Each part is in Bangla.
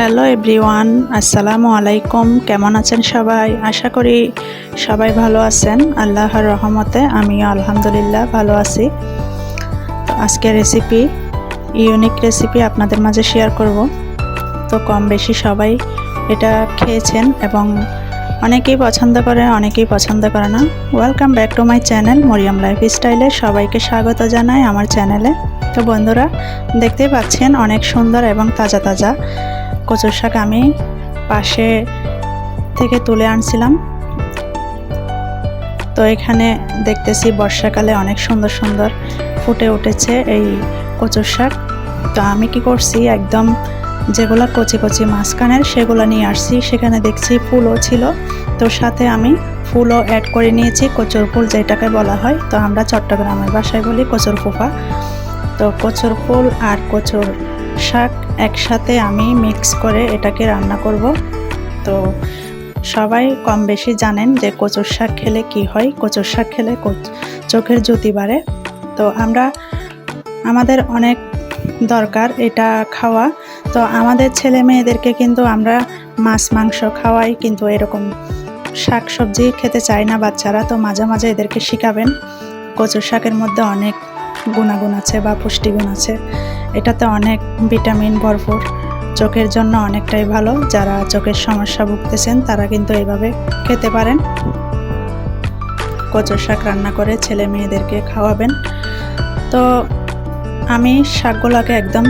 হ্যালো এভরিওয়ান আসসালামু আলাইকুম কেমন আছেন সবাই? আশা করি সবাই ভালো আছেন। আল্লাহর রহমতে আমিও আলহামদুলিল্লাহ ভালো আছি। তো আজকের রেসিপি ইউনিক রেসিপি আপনাদের মাঝে শেয়ার করব। তো কম বেশি সবাই এটা খেয়েছেন এবং অনেকেই পছন্দ করে, অনেকেই পছন্দ করে না। Welcome back to my channel Mariam life স্টাইলে সবাইকে স্বাগত জানাই আমার চ্যানেলে তো বন্ধুরা, দেখতেই পাচ্ছেন অনেক সুন্দর এবং তাজা তাজা কচুর শাক আমি পাশে থেকে তুলে আনছিলাম। তো এখানে দেখতেছি বর্ষাকালে অনেক সুন্দর সুন্দর ফুটে উঠেছে এই কচুর শাক। তো আমি কি করছি, একদম যেগুলো কচি কচি মাঝখানের সেগুলো নিয়ে আসছি। সেখানে দেখছি ফুলও ছিল। তো সাথে আমি ফুলও অ্যাড করে নিয়েছি, কচুর ফুল যেটাকে বলা হয়। তো আমরা চট্টগ্রামের বাসায় বলি কচুর ফুফা। তো কচুর ফুল আর কচুর শাক একসাথে আমি মিক্স করে এটাকে রান্না করব। তো সবাই কম বেশি জানেন যে কচুর শাক খেলে কি হয়। কচুর শাক খেলে চোখের জ্যোতি বাড়ে। তো আমরা, আমাদের অনেক দরকার এটা খাওয়া। তো আমাদের ছেলে মেয়েদেরকে কিন্তু আমরা মাছ, মাংস খাওয়াই, কিন্তু এরকম শাক সবজি খেতে চায় না বাচ্চারা। তো মাঝে মাঝে এদেরকে শিখাবেন। কচুর শাকের মধ্যে অনেক গুণাগুণ আছে বা পুষ্টিগুণ আছে। এটাতে অনেক ভিটামিন ভরপুর। চোখের জন্য অনেকটাই ভালো। যারা চোখের সমস্যা ভুগতেছেন, তারা কিন্তু এইভাবে খেতে পারেন। কচুর শাক রান্না করে ছেলে মেয়েদেরকে খাওয়াবেন। তো আমি শাকগুলোকে একদম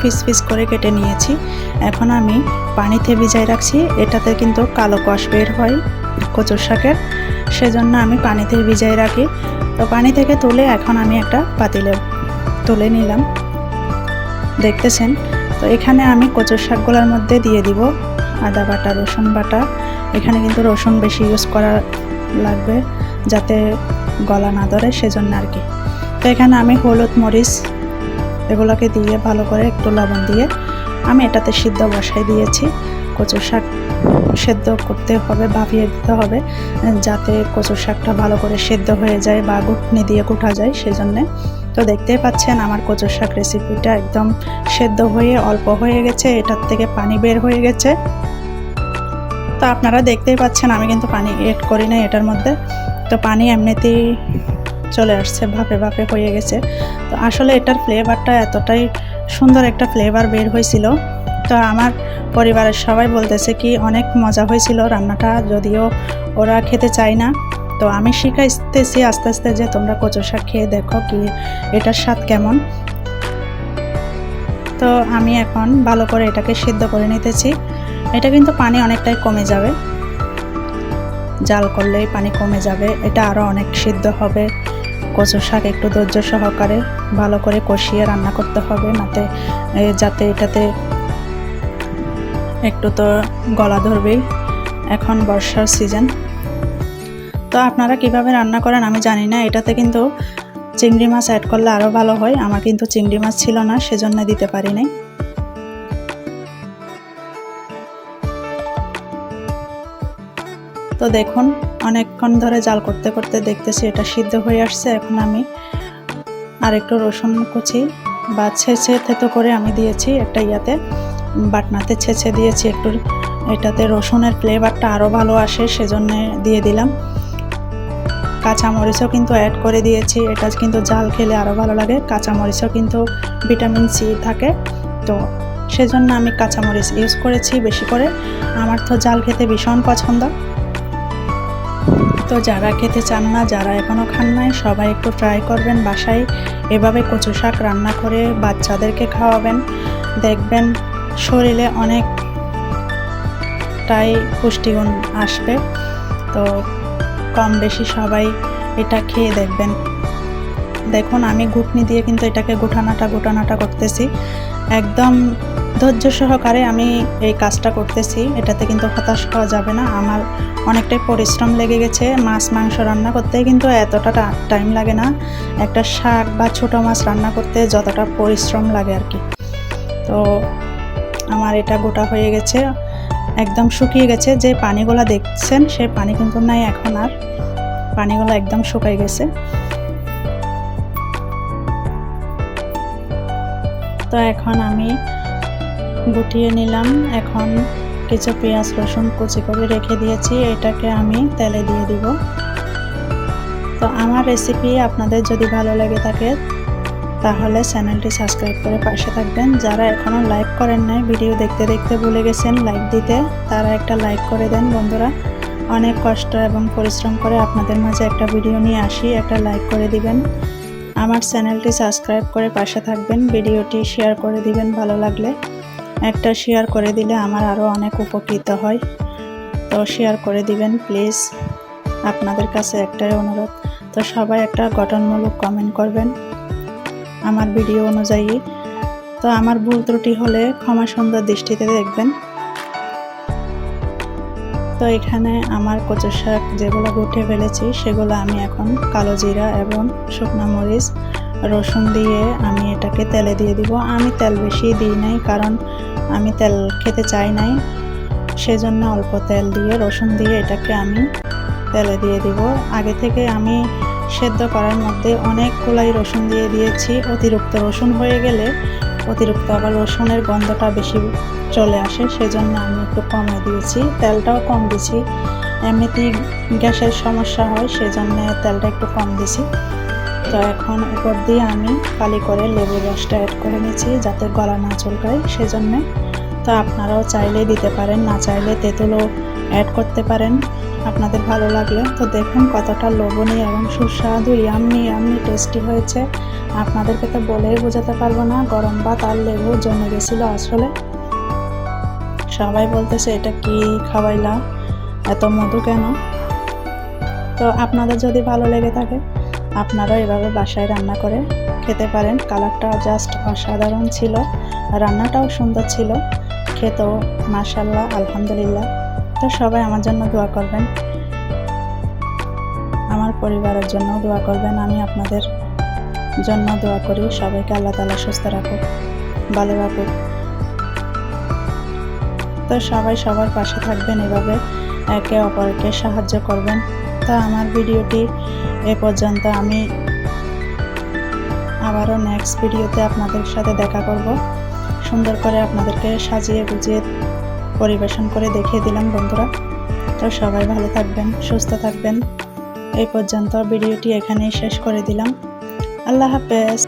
পিস পিস করে কেটে নিয়েছি। এখন আমি পানিতে ভিজাই রাখছি। এটাতে কিন্তু কালো কষ বের হয় কচুর শাকের। সেজন্য আমি পানিতে ভিজাই রাখি। তো পানি থেকে তুলে এখন আমি একটা পাতিলে তুলে নিলাম। দেখতেছেন? তো এখানে আমি কচুর শাকগুলোর মধ্যে দিয়ে দিব। আদা বাটা, রসুন বাটা। এখানে কিন্তু রসুন বেশি ইউজ করা লাগবে যাতে গলা না ধরে, সেজন্য আর কি। তো এখানে আমি হলুদ মরিচ এগুলোকে দিয়ে ভালো করে একটু লবণ দিয়ে আমি এটাতে সিদ্ধ বসাই দিয়েছি। কচু শাক সেদ্ধ করতে হবে ভাপিয়ে দিতে হবে, যাতে কচুর শাকটা ভালো করে সেদ্ধ হয়ে যায় বা গুটনি দিয়ে গুঠা যায় সেজন্যে। তো দেখতেই পাচ্ছেন আমার কচুর শাক রেসিপিটা একদম সেদ্ধ হয়ে, অল্প হয়ে গেছে, এটার থেকে পানি বের হয়ে গেছে। তো আপনারা দেখতেই পাচ্ছেন আমি কিন্তু পানি এড করি না এটার মধ্যে। তো পানি এমনিতেই চলে আসছে, ভাপে ভাপে হয়ে গেছে। তো আসলে এটার ফ্লেভারটা এতটাই সুন্দর একটা ফ্লেভার বের হয়েছিল। তো আমার পরিবারের সবাই বলতেছে কি, অনেক মজা হয়েছিল রান্নাটা, যদিও ওরা খেতে চায় না। তো আমি শিখাইতেছি আস্তে আস্তে যে তোমরা কচু শাক খেয়ে দেখো কি, এটার স্বাদ কেমন। তো আমি এখন ভালো করে এটাকে সিদ্ধ করে নিতেছি। এটা কিন্তু পানি অনেকটাই কমে যাবে। জাল করলেই পানি কমে যাবে, এটা আরও অনেক সিদ্ধ হবে। কচু শাক একটু ধৈর্য সহকারে ভালো করে কষিয়ে রান্না করতে হবে, নাতে যাতে এটাতে একটু তো গলা ধরবেই। এখন বর্ষার সিজন। তো আপনারা কীভাবে রান্না করেন আমি জানি না, এটাতে কিন্তু চিংড়ি মাছ অ্যাড করলে আরও ভালো হয়। আমার কিন্তু চিংড়ি মাছ ছিল না, সেজন্য দিতে পারি নাই তো দেখুন, অনেকক্ষণ ধরে জাল করতে করতে দেখতেছি এটা সিদ্ধ হয়ে আসছে। এখন আমি আর একটু রসুন কুচি বা ছেঁচে থেতো করে আমি দিয়েছি একটা ইয়াতে, বাটনাতে ছেঁচে দিয়েছি একটু। এটাতে রসুনের ফ্লেভারটা আরও ভালো আসে, সেজন্য দিয়ে দিলাম। কাঁচামরিচও কিন্তু অ্যাড করে দিয়েছি, এটা কিন্তু জাল খেলে আরও ভালো লাগে। কাঁচামরিচও কিন্তু ভিটামিন সি থাকে, তো সেজন্য আমি কাঁচামরিচ ইউজ করেছি বেশি করে। আমার তো জাল খেতে ভীষণ পছন্দ। তো যারা খেতে চান না, যারা এখনও খান নাই, সবাই একটু ট্রাই করবেন বাসায়। এভাবে কচু শাক রান্না করে বাচ্চাদেরকে খাওয়াবেন। দেখবেন শরীরে অনেকটাই পুষ্টিগুণ আসবে। তো কম বেশি সবাই এটা খেয়ে দেখবেন। দেখুন, আমি ঘুটনি দিয়ে কিন্তু এটাকে গোটানাটা গোটানাটা করতেছি। একদম ধৈর্য সহকারে আমি এই কাজটা করতেছি। এটাতে কিন্তু হতাশ হওয়া যাবে না। আমার অনেকটাই পরিশ্রম লেগে গেছে মাছ, মাংস রান্না করতে। কিন্তু এতটা টাইম লাগে না। একটা শাক বা ছোটো মাছ রান্না করতে যতটা পরিশ্রম লাগে আর কি। তো আমার এটা গোটা হয়ে গেছে। একদম শুকিয়ে গেছে। যে পানিগুলো দেখছেন সেই পানি কিন্তু নাই এখন আর। পানিগুলো একদম শুকাই গেছে। তো এখন আমি গুটিয়ে নিলাম। এখন কিছু পেঁয়াজ, রসুন কুচি করে রেখে দিয়েছি। এটাকে আমি তেলে দিয়ে দিব। তো আমার রেসিপি আপনাদের যদি ভালো লেগে থাকে, তাহলে চ্যানেলটি সাবস্ক্রাইব করে পাশে থাকবেন। যারা এখনও লাইক করেন নাই ভিডিও দেখতে দেখতে ভুলে গেছেন লাইক দিতে, তারা একটা লাইক করে দেন বন্ধুরা। অনেক কষ্ট এবং পরিশ্রম করে আপনাদের মাঝে একটা ভিডিও নিয়ে আসি, একটা লাইক করে দিবেন। আমার চ্যানেলটি সাবস্ক্রাইব করে পাশে থাকবেন ভিডিওটি শেয়ার করে দিবেন ভালো লাগলে। একটা শেয়ার করে দিলে আমার আরও অনেক উপকৃত হয়। তো শেয়ার করে দিবেন প্লিজ আপনাদের কাছে একটাই অনুরোধ। তো সবাই একটা গঠনমূলক কমেন্ট করবেন আমার ভিডিও অনুযায়ী। তো আমার ভুল ত্রুটি হলে ক্ষমা সুন্দর দৃষ্টিতে দেখবেন। তো এখানে আমার কচু শাক যেগুলো গুটে ফেলেছি, সেগুলো আমি এখন কালো জিরা এবং শুকনো মরিচ রসুন দিয়ে আমি এটাকে তেলে দিয়ে দিব। আমি তেল বেশি দিই নাই, কারণ আমি তেল খেতে চাই নাই। সেজন্য অল্প তেল দিয়ে, রসুন দিয়ে এটাকে আমি তেলে দিয়ে দিব। আগে থেকে আমি সেদ্ধ করার মধ্যে অনেক কুলাই রসুন দিয়ে দিয়েছি। অতিরিক্ত রসুন হয়ে গেলে অতিরিক্ত আবার রসুনের গন্ধটা বেশি চলে আসে, সেজন্য আমি একটু কমে দিয়েছি। তেলটাও কম দিছি। এমনিতেই গ্যাসের সমস্যা হয়, সেজন্য তেলটা একটু কম দিছি। তো এখন উপর দিয়ে আমি কালি করে লেবু রসটা অ্যাড করে নিয়েছি যাতে গলা না চুলকায় সেজন্য। তো আপনারাও চাইলে দিতে পারেন, না চাইলে তেঁতুলও অ্যাড করতে পারেন। আপনাদের ভালো লাগলে তো দেখুন কতটা লোভনীয় এবং সুস্বাদু ইয়াম্মি ইয়াম্মি টেস্টি হয়েছে। আপনাদেরকে তো বলেই বোঝাতে পারব না, গরম ভাত আর লেবু জমে গেছিল আসলে। সবাই বলতেছে, এটা কি খাওয়াইলা? এত মধু কেন? তো আপনাদের যদি ভালো লেগে থাকে আপনারাও এভাবে বাসায় রান্না করে খেতে পারেন। কালারটা জাস্ট অসাধারণ ছিল। রান্নাটাও সুন্দর ছিল। খেতেও মাসাল্লাহ আলহামদুলিল্লাহ। তো সবাই আমার জন্য দোয়া করবেন। আমার পরিবারের জন্য দোয়া করবেন। আমি আপনাদের জন্য দোয়া করি। সবাইকে আল্লাহ তালা সুস্থ রাখুক, ভালো রাখুক। তো সবাই সবার পাশে থাকবেন। এভাবে একে অপরকে সাহায্য করবেন। তো আমার ভিডিওটি এ পর্যন্ত আমি আবারও নেক্সট ভিডিওতে আপনাদের সাথে দেখা করব। সুন্দর করে আপনাদেরকে সাজিয়ে গুজিয়ে পরিবেশন করে দেখিয়ে দিলাম বন্ধুরা। তো সবাই ভালো থাকবেন, সুস্থ থাকবেন। এই পর্যন্ত ভিডিওটি এখানেই শেষ করে দিলাম। আল্লাহ হাফেজ।